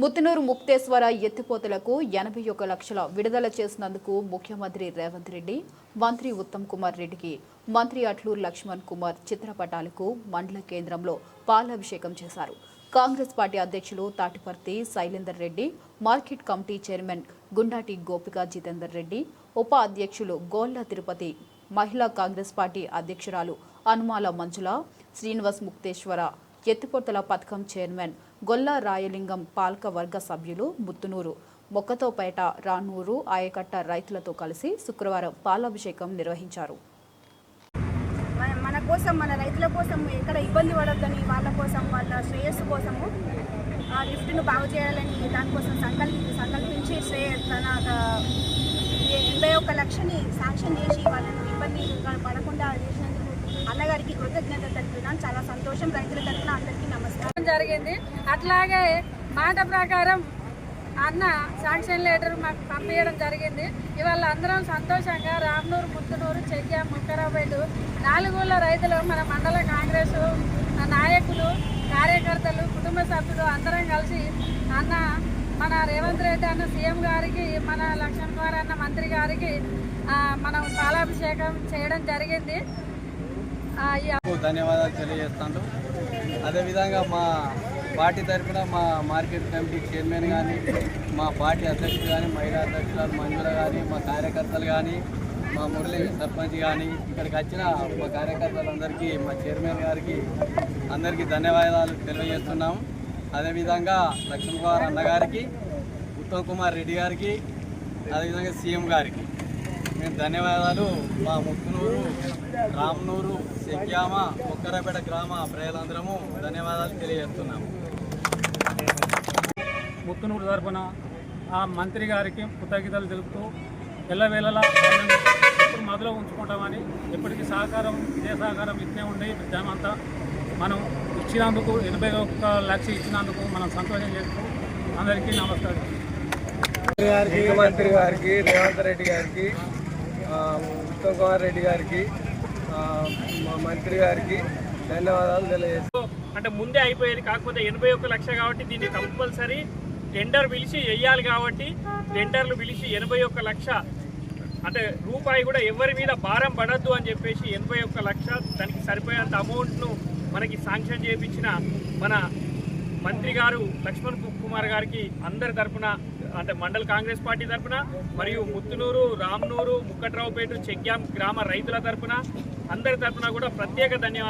ముత్తునూరు ముక్తేశ్వర ఎత్తిపోతలకు ఎనభై ఒక లక్షల విడుదల చేసినందుకు ముఖ్యమంత్రి రేవంత్ రెడ్డి మంత్రి ఉత్తమ్ కుమార్ రెడ్డికి మంత్రి అట్లూరు లక్ష్మణ్ కుమార్ చిత్రపటాలకు మండల కేంద్రంలో పాలాభిషేకం చేశారు. కాంగ్రెస్ పార్టీ అధ్యక్షులు Thatiparthi Shailender Reddy market committee chairman Gundati Gopika Jitender Reddy ఉప అధ్యక్షులు గోల్లా తిరుపతి మహిళా కాంగ్రెస్ పార్టీ అధ్యక్షురాలు అనుమాల మంజుల శ్రీనివాస్ ముక్తేశ్వర ఎత్తిపోతల పథకం చైర్మన్ గొల్ల రాయలింగం పాలక వర్గ సభ్యులు ముత్తునూరు మొక్కతోపేట రానూరు ఆయకట్ట రైతులతో కలిసి శుక్రవారం పాలాభిషేకం నిర్వహించారు. మన మన కోసం మన రైతుల కోసం ఎక్కడ ఇబ్బంది పడొద్దని వాళ్ళ కోసం వాళ్ళ శ్రేయస్సు కోసము ఆ లిఫ్ట్ను బాగు చేయాలని దానికోసం సంకల్పి సంకల్పించి శ్రేయ తన ఎనభై ఒక్క లక్షని శాంక్షన్ చేసి వాళ్ళని ఇబ్బంది పడకుండా చేసినందుకు అన్నగారికి కృతజ్ఞత తెలుపుతున్నాను. చాలా సంతోషం. రైతుల తరఫున అందరికీ నమస్కారం. జరిగింది. అట్లాగే మాట ప్రకారం అన్న శాంక్షన్ లెటర్ మాకు పంపించడం జరిగింది. ఇవాళ అందరం సంతోషంగా రామ్నూరు ముత్తునూరు చెయ్య ముక్కరాపేటు నాలుగుల రైతులు మన మండల కాంగ్రెస్ నాయకులు కార్యకర్తలు కుటుంబ సభ్యులు అందరం కలిసి అన్న మన రేవంత్ రెడ్డి అన్న సీఎం గారికి మన లక్ష్మణ్ కుమార్ అన్న మంత్రి గారికి మనం పాలాభిషేకం చేయడం జరిగింది. ధన్యవాదాలు తెలియజేస్తాను. అదేవిధంగా మా పార్టీ తరఫున మా మార్కెట్ కమిటీ చైర్మన్ కానీ మా పార్టీ అధ్యక్షులు కానీ మహిళా అధ్యక్షులు మంజుల కానీ మా కార్యకర్తలు కానీ మా మురళి సర్పంచ్ కానీ ఇక్కడికి వచ్చిన మా కార్యకర్తలందరికీ మా చైర్మన్ గారికి అందరికీ ధన్యవాదాలు తెలియజేస్తున్నాము అదేవిధంగా లక్ష్మీ కుమార్ అన్నగారికి ఉత్తమ్ కుమార్ రెడ్డి గారికి అదేవిధంగా సీఎం గారికి. మేము ధన్యవాదాలు. మా ముక్కునూరు రామ్నూరు సెక్యామ ఒక్కరపేట గ్రామ ప్రజలందరము ధన్యవాదాలు తెలియజేస్తున్నాము. ముత్తునూరు తరఫున ఆ మంత్రి గారికి కృతజ్ఞతలు తెలుపుతూ ఎల్లవేళలా ఆయనను ఎప్పుడు ఉంచుకుంటామని ఎప్పటికీ సహకారం ఇదే సహకారం ఇట్నే ఉండి జనమంతా మనం ఇచ్చినందుకు ఎనభై ఒక్క లక్ష ఇచ్చినందుకు మనం సంతోషం చేస్తూ అందరికీ నమస్కారం. ముఖ్యమంత్రి గారికి రేవంత్ రెడ్డి గారికి ఉత్తమ్ కుమార్ రెడ్డి గారికి మా మంత్రి గారికి ధన్యవాదాలు తెలియజేస్తాం అంటే ముందే అయిపోయేది కాకపోతే ఎనభై ఒక్క లక్ష కాబట్టి దీన్ని కంపల్సరీ టెండర్ పిలిచి వెయ్యాలి కాబట్టి టెండర్లు పిలిచి ఎనభై ఒక్క లక్ష. అంటే రూపాయి కూడా ఎవరి మీద భారం పడద్దు అని చెప్పేసి ఎనభై ఒక్క లక్ష దానికి సరిపోయేంత అమౌంట్ను మనకి శాంక్షన్ చేయించిన మన మంత్రి గారు లక్ష్మణ్ కుమార్ గారికి అందరి తరఫున అంటే మండల్ కాంగ్రెస్ పార్టీ తరఫున మరియు ముత్తునూరు రామ్నూరు ముక్కట్రావుపేట చెక్యాం గ్రామ రైతుల తరఫున అందరి తరపున కూడా ప్రత్యేక ధన్యవాదాలు.